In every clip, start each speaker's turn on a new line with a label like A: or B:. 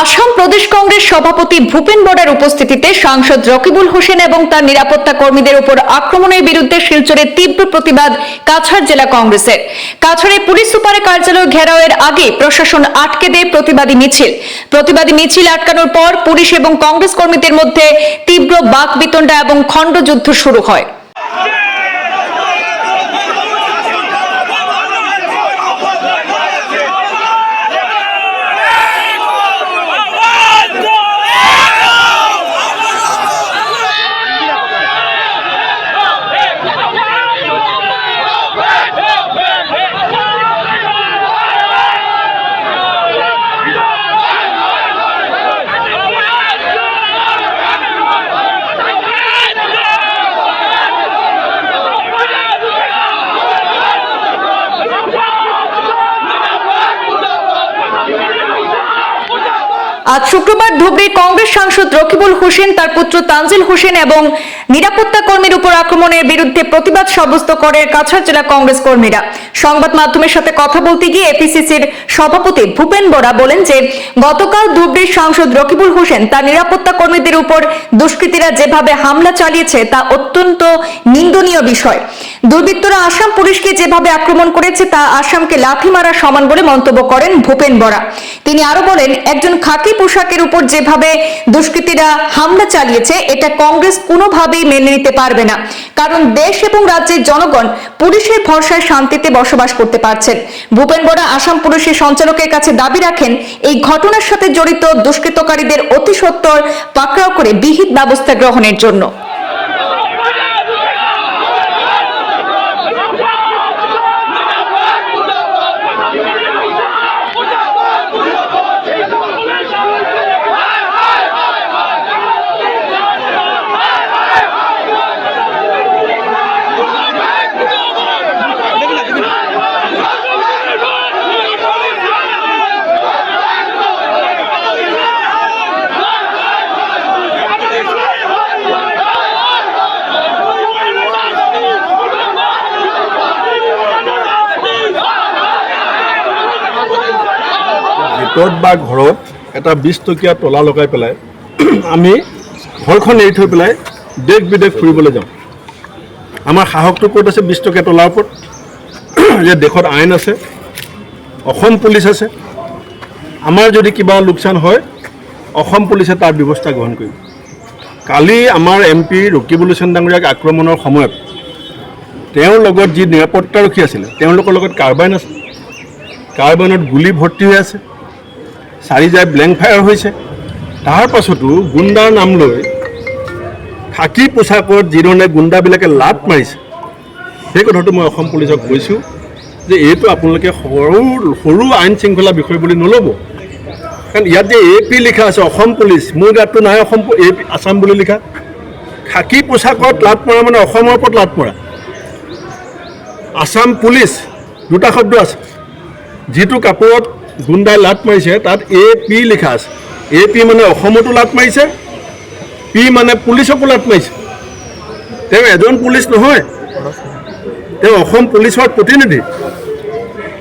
A: আসাম প্রদেশ কংগ্রেস সভাপতি ভূপেন বড়ার উপস্থিতিতে সাংসদ রকিবুল হোসেন এবং তার নিরাপত্তা কর্মীদের উপর আক্রমণের বিরুদ্ধে শিলচরে তীব্র প্রতিবাদ কাছাড় জেলা কংগ্রেসের। কাছাড়ে পুলিশ সুপারের কার্যালয় ঘেরাওয়ের আগে প্রশাসন আটকে দেয় প্রতিবাদী মিছিল। প্রতিবাদী মিছিল আটকানোর পর পুলিশ এবং কংগ্রেস কর্মীদের মধ্যে তীব্র বাকবিতণ্ডা এবং খণ্ডযুদ্ধ শুরু হয়। আজ শুক্রবার ধুবড়ির কংগ্রেস সাংসদ রকিবুল হোসেন, তার পুত্র তানজিল হোসেন এবং নিরাপত্তা কর্মীর উপর আক্রমণের বিরুদ্ধে প্রতিবাদ সাব্যস্ত করে কাছাড় জেলা কংগ্রেস কর্মীরা। সংবাদ মাধ্যমের সাথে কথা বলতে গিয়ে এপিসিসির সভাপতি ভূপেন বরা বলেন যে, গতকাল ধুবড়ির সাংসদ রকিবুল হোসেন তার নিরাপত্তা কর্মীদের উপর দুষ্কৃতীরা যেভাবে হামলা চালিয়েছে তা অত্যন্ত নিন্দনীয় বিষয়। দুর্বৃত্তরা আসাম পুলিশকে যেভাবে আক্রমণ করেছে তা আসামকে লাথি মারা সমান বলে মন্তব্য করেন ভূপেন বরা। তিনি আরও বলেন, একজন খাকি পোশাকের উপর যেভাবে দুষ্কৃতীরা হামলা চালিয়েছে, এটা কংগ্রেস কোনোভাবেই মেনে নিতে পারবে না। কারণ দেশ এবং রাজ্যের জনগণ পুলিশের ভরসায় শান্তিতে বসবাস করতে পারছেন। ভূপেন বড়া আসাম পুলিশের সঞ্চালকের কাছে দাবি রাখেন, এই ঘটনার সাথে জড়িত দুষ্কৃতকারীদের অতি সত্বর পাকড়াও করে বিহিত ব্যবস্থা গ্রহণের জন্য।
B: ভিতৰত বা ঘৰত এটা বিছ টকীয়া তলা লগাই পেলাই আমি ঘৰখন এৰি থৈ পেলাই দেশ বিদেশ ফুৰিবলৈ যাওঁ। আমাৰ সাহসটো ক'ত আছে? বিছ টকীয়া তলাৰ ওপৰত। যে দেশত আইন আছে, অসম পুলিচ আছে। আমাৰ যদি কিবা লোকচান হয়, অসম পুলিচে তাৰ ব্যৱস্থা গ্ৰহণ কৰিব। কালি আমাৰ এম পি ৰকিবুল হুছেইন ডাঙৰীয়াক আক্ৰমণৰ সময়ত তেওঁৰ লগত যি নিৰাপত্তাৰক্ষী আছিলে, তেওঁলোকৰ লগত কাৰ্বাইন আছে। কাৰ্বাইনত গুলী ভৰ্তি হৈ আছে। চাৰি জাই ব্লেংক ফায়াৰ হৈছে। তাৰ পাছতো গুণ্ডাৰ নাম লৈ খাকী পোছাকত যিধৰণে গুণ্ডাবিলাকে লাট মাৰিছে সেই কথাটো মই অসম পুলিচক কৈছোঁ যে এইটো আপোনালোকে সৰু সৰু আইন শৃংখলা বিষয় বুলি নল'ব। কাৰণ ইয়াত যে এ পি লিখা আছে অসম পুলিচ মোৰ গাতটো নাই অসম এ পি আছাম বুলি লিখা। খাকী পোছাকত লাট মৰা মানে অসমৰ ওপৰত লাট মৰা। আছাম পুলিচ দুটা শব্দ আছে। যিটো কাপোৰত গুণ্ডাই লাট মাৰিছে তাত এ পি লিখা আছে। এ পি মানে অসমতো লাট মাৰিছে পি মানে পুলিচকো লাট মাৰিছে। তেওঁ এজন পুলিচ নহয়। তেওঁ অসম পুলিচৰ প্ৰতিনিধি।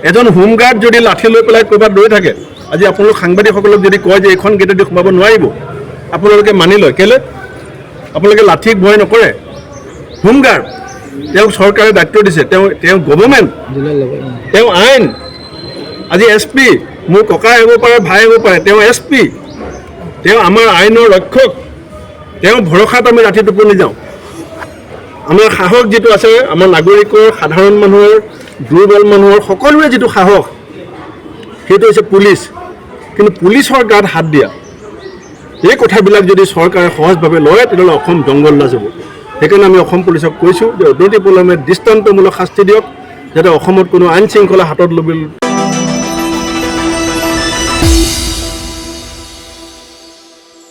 B: এজন হোমগাৰ্ড যদি লাঠি লৈ পেলাই ক'ৰবাত ৰৈ থাকে আজি আপোনালোক সাংবাদিকসকলক যদি কয় যে এইখন গেটেদি সোমাব নোৱাৰিব আপোনালোকে মানি লয়। কেলৈ? আপোনালোকে লাঠিক ভয় নকৰে। হোমগাৰ্ড তেওঁক চৰকাৰে দায়িত্ব দিছে। তেওঁ তেওঁ গভৰ্ণমেণ্ট তেওঁ আইন আজি এছ পি মোৰ ককাই হ'ব পাৰে ভাই হ'ব পাৰে তেওঁ এছ পি তেওঁ আমাৰ আইনৰ ৰক্ষক। তেওঁ ভৰসাত আমি ৰাতি টোপনি যাওঁ। আমাৰ সাহস যিটো আছে আমাৰ নাগৰিকৰ সাধাৰণ মানুহৰ দুৰ্বল মানুহৰ সকলোৰে যিটো সাহস সেইটো হৈছে পুলিচ। কিন্তু পুলিচৰ গাত হাত দিয়া। এই কথাবিলাক যদি চৰকাৰে সহজভাৱে লয় তেতিয়াহ'লে অসম লাজ হ'ব। সেইকাৰণে আমি অসম পুলিচক কৈছোঁ যে অনতি পলমে দৃষ্টান্তমূলক শাস্তি দিয়ক যাতে অসমত কোনো আইন শৃংখলা হাতত ল'বলৈ